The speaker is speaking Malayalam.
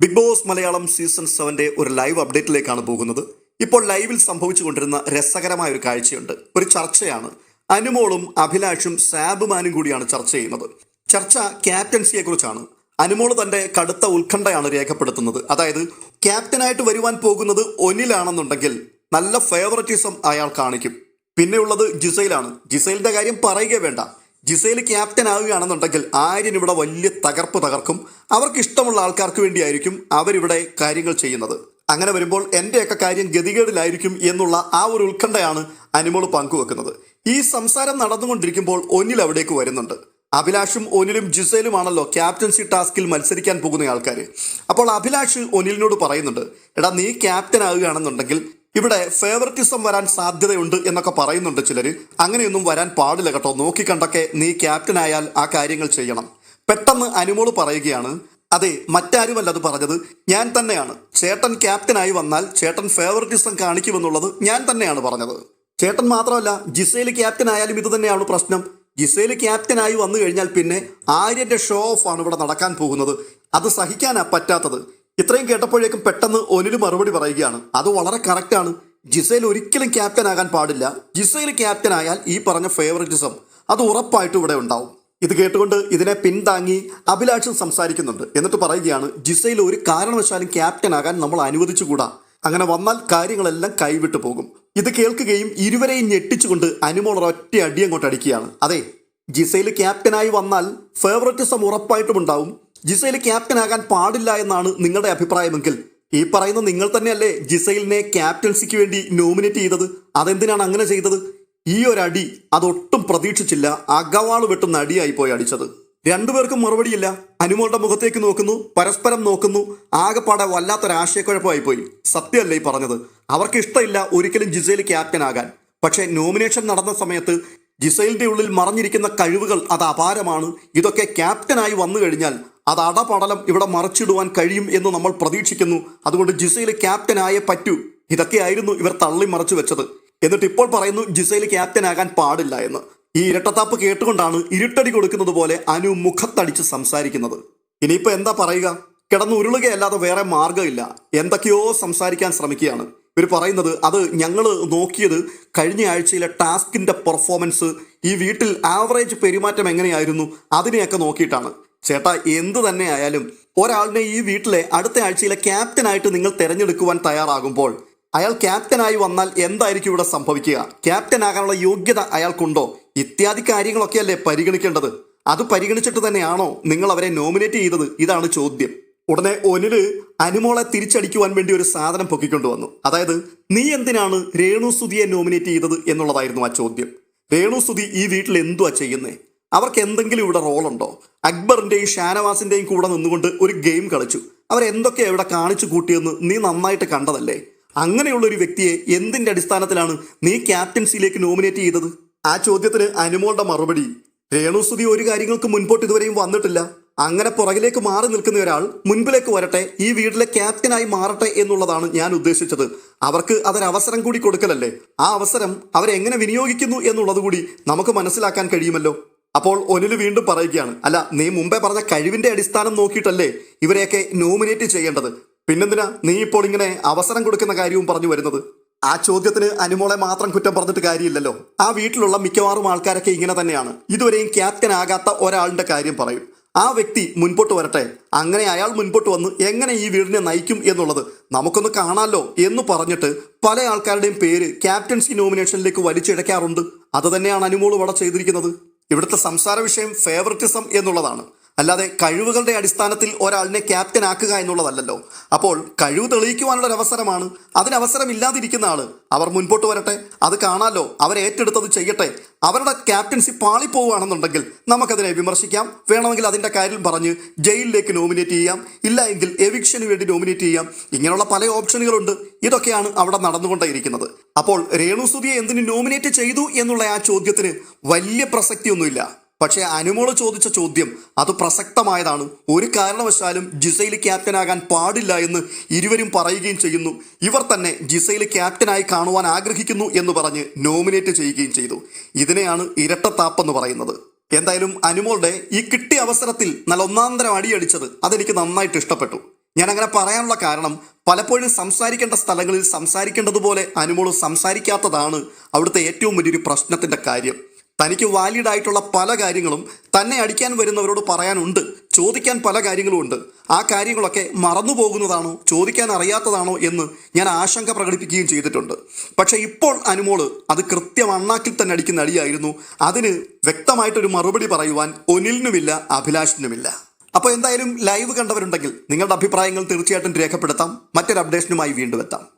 ബിഗ് ബോസ് മലയാളം സീസൺ സെവന്റെ ഒരു ലൈവ് അപ്ഡേറ്റിലേക്കാണ് പോകുന്നത്. ഇപ്പോൾ ലൈവിൽ സംഭവിച്ചുകൊണ്ടിരുന്ന രസകരമായ ഒരു കാഴ്ചയുണ്ട്. ഒരു ചർച്ചയാണ്. അനുമോളും അഭിലാഷും സാബുമാനും കൂടിയാണ് ചർച്ച ചെയ്യുന്നത്. ചർച്ച ക്യാപ്റ്റൻസിയെ കുറിച്ചാണ് അനുമോൾ തന്റെ കടുത്ത ഉത്കണ്ഠയാണ് രേഖപ്പെടുത്തുന്നത്. അതായത് ക്യാപ്റ്റനായിട്ട് വരുവാൻ പോകുന്നത് ഒന്നിലാണെന്നുണ്ടെങ്കിൽ നല്ല ഫേവററ്റിസം അയാൾ കാണിക്കും. പിന്നെയുള്ളത് ജിസൈലാണ്. ജിസൈലിന്റെ കാര്യം പറയുക വേണ്ട. ജിസൈൽ ക്യാപ്റ്റൻ ആവുകയാണെന്നുണ്ടെങ്കിൽ ആര്യൻ ഇവിടെ വലിയ തകർപ്പ് തകർക്കും. അവർക്ക് ഇഷ്ടമുള്ള ആൾക്കാർക്ക് വേണ്ടിയായിരിക്കും അവരിവിടെ കാര്യങ്ങൾ ചെയ്യുന്നത്. അങ്ങനെ വരുമ്പോൾ എന്റെയൊക്കെ കാര്യം ഗതികേടിലായിരിക്കും എന്നുള്ള ആ ഒരു ഉത്കണ്ഠയാണ് അനിമോൾ പങ്കുവെക്കുന്നത്. ഈ സംസാരം നടന്നുകൊണ്ടിരിക്കുമ്പോൾ ഒന്നിൽ അവിടേക്ക് വരുന്നുണ്ട്. അഭിലാഷും ഒനിലും ജിസേലുമാണല്ലോ ക്യാപ്റ്റൻസി ടാസ്കിൽ മത്സരിക്കാൻ പോകുന്ന ആൾക്കാർ അപ്പോൾ അഭിലാഷ് ഒനിലിനോട് പറയുന്നുണ്ട് എടാ നീ ക്യാപ്റ്റൻ ആവുകയാണെന്നുണ്ടെങ്കിൽ ഇവിടെ ഫേവറിറ്റിസം വരാൻ സാധ്യതയുണ്ട് എന്നൊക്കെ പറയുന്നുണ്ട് ചിലർ അങ്ങനെയൊന്നും വരാൻ പാടില്ല കേട്ടോ. നോക്കിക്കണ്ടൊക്കെ നീ ക്യാപ്റ്റൻ ആയാൽ ആ കാര്യങ്ങൾ ചെയ്യണം. പെട്ടെന്ന് അനുമോൾ പറയുകയാണ് അതെ മറ്റാരുമല്ല അത് പറഞ്ഞത്. ഞാൻ തന്നെയാണ്. ചേട്ടൻ ക്യാപ്റ്റനായി വന്നാൽ ചേട്ടൻ ഫേവറിറ്റിസം കാണിക്കുമെന്നുള്ളത് ഞാൻ തന്നെയാണ് പറഞ്ഞത്. ചേട്ടൻ മാത്രമല്ല ജിസയിൽ ക്യാപ്റ്റൻ ആയാലും ഇത് തന്നെയാണ് പ്രശ്നം. ജിസയിൽ ക്യാപ്റ്റനായി വന്നു കഴിഞ്ഞാൽ പിന്നെ ആര്യന്റെ ഷോ ഓഫ് ആണ് ഇവിടെ നടക്കാൻ പോകുന്നത്. അത് സഹിക്കാനാ പറ്റാത്തത്. ഇത്രയും കേട്ടപ്പോഴേക്കും പെട്ടെന്ന് ഒനിൽ മറുപടി പറയുകയാണ്. അത് വളരെ കറക്റ്റാണ് ജിസയിൽ ഒരിക്കലും ക്യാപ്റ്റൻ ആകാൻ പാടില്ല. ജിസയിൽ ക്യാപ്റ്റൻ ആയാൽ ഈ പറഞ്ഞ ഫേവറിറ്റിസം അത് ഉറപ്പായിട്ടും ഇവിടെ ഉണ്ടാവും. ഇത് കേട്ടുകൊണ്ട് ഇതിനെ പിന്താങ്ങി അഭിലാഷൻ സംസാരിക്കുന്നുണ്ട്. എന്നിട്ട് പറയുകയാണ് ജിസയിൽ ഒരു കാരണവശാലും ക്യാപ്റ്റൻ ആകാൻ നമ്മൾ അനുവദിച്ചുകൂടാ. അങ്ങനെ വന്നാൽ കാര്യങ്ങളെല്ലാം കൈവിട്ടു പോകും. ഇത് കേൾക്കുകയും ഇരുവരെയും ഞെട്ടിച്ചുകൊണ്ട് അനുമോൾ ഒറ്റ അടി അങ്ങോട്ട് അടിക്കുകയാണ്. അതെ ജിസയിൽ ക്യാപ്റ്റനായി വന്നാൽ ഫേവററ്റിസം ഉറപ്പായിട്ടും ഉണ്ടാവും. ജിസയിൽ ക്യാപ്റ്റൻ ആകാൻ പാടില്ല എന്നാണ് നിങ്ങളുടെ അഭിപ്രായമെങ്കിൽ ഈ പറയുന്ന നിങ്ങൾ തന്നെയല്ലേ ജിസൈലിനെ ക്യാപ്റ്റൻസിക്ക് വേണ്ടി നോമിനേറ്റ് ചെയ്തത്? അതെന്തിനാണ് അങ്ങനെ ചെയ്തത്? ഈ ഒരു അടി അതൊട്ടും പ്രതീക്ഷിച്ചില്ല. അകവാൾ വെട്ടുന്ന അടിയായി പോയി അടിച്ചത്. രണ്ടുപേർക്കും മറുപടിയില്ല. അനുമോളുടെ മുഖത്തേക്ക് നോക്കുന്നു പരസ്പരം നോക്കുന്നു ആകെപ്പാടെ വല്ലാത്തൊരാശയക്കുഴപ്പമായി പോയി. സത്യമല്ലേ പറഞ്ഞത്. അവർക്ക് ഇഷ്ടമില്ല ഒരിക്കലും ജിസൈൽ ക്യാപ്റ്റൻ ആകാൻ. പക്ഷേ നോമിനേഷൻ നടന്ന സമയത്ത് ജിസൈലിന്റെ ഉള്ളിൽ മറഞ്ഞിരിക്കുന്ന കഴിവുകൾ അത് അപാരമാണ്. ഇതൊക്കെ ക്യാപ്റ്റനായി വന്നു കഴിഞ്ഞാൽ അത് അടപടലം ഇവിടെ മറച്ചിടുവാൻ കഴിയും എന്ന് നമ്മൾ പ്രതീക്ഷിക്കുന്നു. അതുകൊണ്ട് ജിസൈൽ ക്യാപ്റ്റനായേ പറ്റൂ. ഇതൊക്കെയായിരുന്നു ഇവർ തള്ളി മറച്ചു വെച്ചത്. എന്നിട്ട് ഇപ്പോൾ പറയുന്നു ജിസയിൽ ക്യാപ്റ്റൻ ആകാൻ പാടില്ല എന്ന്. ഈ ഇരട്ടത്താപ്പ് കേട്ടുകൊണ്ടാണ് ഇരുട്ടടി കൊടുക്കുന്നത് പോലെ അനു മുഖത്തടിച്ച് സംസാരിക്കുന്നത്. ഇനിയിപ്പോൾ എന്താ പറയുക? കിടന്ന് ഉരുളുകയല്ലാതെ വേറെ മാർഗമില്ല എന്തൊക്കെയോ സംസാരിക്കാൻ ശ്രമിക്കുകയാണ്. ഇവർ പറയുന്നത് അത് ഞങ്ങൾ നോക്കിയത് കഴിഞ്ഞ ആഴ്ചയിലെ ടാസ്കിന്റെ പെർഫോമൻസ് ഈ വീട്ടിൽ ആവറേജ് പെരുമാറ്റം എങ്ങനെയായിരുന്നു അതിനെയൊക്കെ നോക്കിയിട്ടാണ്. ചേട്ടാ എന്ത് തന്നെ ആയാലും ഒരാളിനെ ഈ വീട്ടിലെ അടുത്ത ആഴ്ചയിലെ ക്യാപ്റ്റനായിട്ട് നിങ്ങൾ തിരഞ്ഞെടുക്കുവാൻ തയ്യാറാകുമ്പോൾ അയാൾ ക്യാപ്റ്റനായി വന്നാൽ എന്തായിരിക്കും ഇവിടെ സംഭവിക്കുക? ക്യാപ്റ്റൻ ആകാനുള്ള യോഗ്യത അയാൾക്കുണ്ടോ? ഇത്യാദി കാര്യങ്ങളൊക്കെയല്ലേ പരിഗണിക്കേണ്ടത്? അത് പരിഗണിച്ചിട്ട് തന്നെയാണോ നിങ്ങൾ അവരെ നോമിനേറ്റ് ചെയ്തത്? ഇതാണ് ചോദ്യം. ഉടനെ ഒനിൽ അനുമോളെ തിരിച്ചടിക്കുവാൻ വേണ്ടി ഒരു സാധനം പൊക്കിക്കൊണ്ടുവന്നു അതായത് നീ എന്തിനാണ് രേണു സുധിയെ നോമിനേറ്റ് ചെയ്തത് എന്നുള്ളതായിരുന്നു ആ ചോദ്യം. രേണു സുധി ഈ വീട്ടിൽ എന്തുവാ ചെയ്യുന്നേ? അവർക്ക് എന്തെങ്കിലും ഇവിടെ റോളുണ്ടോ? അക്ബറിന്റെയും ഷാനവാസിന്റെയും കൂടെ നിന്നുകൊണ്ട് ഒരു ഗെയിം കളിച്ചു. അവരെന്തൊക്കെ ഇവിടെ കാണിച്ചു കൂട്ടിയെന്ന് നീ നന്നായിട്ട് കണ്ടതല്ലേ? അങ്ങനെയുള്ള ഒരു വ്യക്തിയെ എന്തിന്റെ അടിസ്ഥാനത്തിലാണ് നീ ക്യാപ്റ്റൻസിയിലേക്ക് നോമിനേറ്റ് ചെയ്തത്? ആ ചോദ്യത്തിന് അനുമോളുടെ മറുപടി രേണുസ്തുതി ഒരു കാര്യങ്ങൾക്ക് മുൻപോട്ട് ഇതുവരെയും വന്നിട്ടില്ല. അങ്ങനെ പുറകിലേക്ക് മാറി നിൽക്കുന്ന ഒരാൾ മുൻപിലേക്ക് വരട്ടെ ഈ വീട്ടിലെ ക്യാപ്റ്റനായി മാറട്ടെ എന്നുള്ളതാണ് ഞാൻ ഉദ്ദേശിച്ചത്. അവർക്ക് അതൊരവസരം കൂടി കൊടുക്കലല്ലേ? ആ അവസരം അവരെങ്ങനെ വിനിയോഗിക്കുന്നു എന്നുള്ളത് കൂടി നമുക്ക് മനസ്സിലാക്കാൻ കഴിയുമല്ലോ. അപ്പോൾ ഒനിൽ വീണ്ടും പറയുകയാണ് അല്ല നീ മുമ്പേ പറഞ്ഞ കഴിവിന്റെ അടിസ്ഥാനം നോക്കിയിട്ടല്ലേ ഇവരെയൊക്കെ നോമിനേറ്റ് ചെയ്യേണ്ടത്? പിന്നെന്തിനാ നീ ഇപ്പോൾ ഇങ്ങനെ അവസരം കൊടുക്കുന്ന കാര്യവും പറഞ്ഞു വരുന്നത്? ആ ചോദ്യത്തിന് അനുമോളെ മാത്രം കുറ്റം പറഞ്ഞിട്ട് കാര്യമില്ലല്ലോ. ആ വീട്ടിലുള്ള മിക്കവാറും ആൾക്കാരൊക്കെ ഇങ്ങനെ തന്നെയാണ്. ഇതുവരെയും ക്യാപ്റ്റൻ ആകാത്ത ഒരാളുടെ കാര്യം പറയും. ആ വ്യക്തി മുൻപോട്ട് വരട്ടെ. അങ്ങനെ അയാൾ മുൻപോട്ട് വന്ന് എങ്ങനെ ഈ വീടിനെ നയിക്കും എന്നുള്ളത് നമുക്കൊന്ന് കാണാമല്ലോ എന്ന് പറഞ്ഞിട്ട് പല ആൾക്കാരുടെയും പേര് ക്യാപ്റ്റൻസി നോമിനേഷനിലേക്ക് വലിച്ചിഴക്കാറുണ്ട്. അത് തന്നെയാണ് അനുമോൾ ഇവിടെ ചെയ്തിരിക്കുന്നത്. ഇവിടുത്തെ സംസാര വിഷയം ഫേവറിറ്റിസം എന്നുള്ളതാണ്. അല്ലാതെ കഴിവുകളുടെ അടിസ്ഥാനത്തിൽ ഒരാളിനെ ക്യാപ്റ്റൻ ആക്കുക എന്നുള്ളതല്ലല്ലോ. അപ്പോൾ കഴിവ് തെളിയിക്കുവാനുള്ള ഒരു അവസരമാണ് അതിന് അവസരം ഇല്ലാതിരിക്കുന്ന ആൾ അവർ മുൻപോട്ട് വരട്ടെ. അത് കാണാലോ. അവർ ഏറ്റെടുത്തത് ചെയ്യട്ടെ. അവരുടെ ക്യാപ്റ്റൻസി പാളിപ്പോവുകയാണെന്നുണ്ടെങ്കിൽ നമുക്കതിനെ വിമർശിക്കാം. വേണമെങ്കിൽ അതിന്റെ കാര്യം പറഞ്ഞ് ജയിലിലേക്ക് നോമിനേറ്റ് ചെയ്യാം. ഇല്ല എങ്കിൽ എവിക്ഷന് വേണ്ടി നോമിനേറ്റ് ചെയ്യാം. ഇങ്ങനെയുള്ള പല ഓപ്ഷനുകളുണ്ട് ഇതൊക്കെയാണ് അവിടെ നടന്നുകൊണ്ടേയിരിക്കുന്നത്. അപ്പോൾ രേണുസുതിയെ എന്തിനു നോമിനേറ്റ് ചെയ്തു എന്നുള്ള ആ ചോദ്യത്തിന് വലിയ പ്രസക്തിയൊന്നുമില്ല. പക്ഷേ അനുമോൾ ചോദിച്ച ചോദ്യം അത് പ്രസക്തമായതാണ്. ഒരു കാരണവശാലും ജിസയിൽ ക്യാപ്റ്റനാകാൻ പാടില്ല എന്ന് ഇരുവരും പറയുകയും ചെയ്യുന്നു. ഇവർ തന്നെ ജിസയിൽ ക്യാപ്റ്റനായി കാണുവാൻ ആഗ്രഹിക്കുന്നു എന്ന് പറഞ്ഞ് നോമിനേറ്റ് ചെയ്യുകയും ചെയ്തു. ഇതിനെയാണ് ഇരട്ടത്താപ്പെന്ന് പറയുന്നത്. എന്തായാലും അനുമോളുടെ ഈ കിട്ടിയ അവസരത്തിൽ നല്ല ഒന്നാന്തരം അടിയടിച്ചത് അതെനിക്ക് നന്നായിട്ട് ഇഷ്ടപ്പെട്ടു. ഞാൻ അങ്ങനെ പറയാനുള്ള കാരണം പലപ്പോഴും സംസാരിക്കേണ്ട സ്ഥലങ്ങളിൽ സംസാരിക്കേണ്ടതുപോലെ അനുമോൾ സംസാരിക്കാത്തതാണ് അവിടുത്തെ ഏറ്റവും വലിയൊരു പ്രശ്നത്തിന്റെ കാര്യം. തനിക്ക് വാലിഡ് ആയിട്ടുള്ള പല കാര്യങ്ങളും തന്നെ അടിക്കാൻ വരുന്നവരോട് പറയാനുണ്ട് ചോദിക്കാൻ പല കാര്യങ്ങളും ഉണ്ട് ആ കാര്യങ്ങളൊക്കെ മറന്നു പോകുന്നതാണോ ചോദിക്കാൻ അറിയാത്തതാണോ എന്ന് ഞാൻ ആശങ്ക പ്രകടിപ്പിക്കുകയും ചെയ്തിട്ടുണ്ട്. പക്ഷേ ഇപ്പോൾ അനുമോൾ അത് കൃത്യം അണ്ണാക്കിൽ തന്നെ അടിക്കുന്ന അടിയായിരുന്നു. അതിന് വ്യക്തമായിട്ടൊരു മറുപടി പറയുവാൻ ഒനിലിനുമില്ല അഭിലാഷിനുമില്ല. അപ്പോൾ എന്തായാലും ലൈവ് കണ്ടവരുണ്ടെങ്കിൽ നിങ്ങളുടെ അഭിപ്രായങ്ങൾ തീർച്ചയായിട്ടും രേഖപ്പെടുത്താം. മറ്റൊരു അപ്ഡേഷനുമായി വീണ്ടും എത്താം.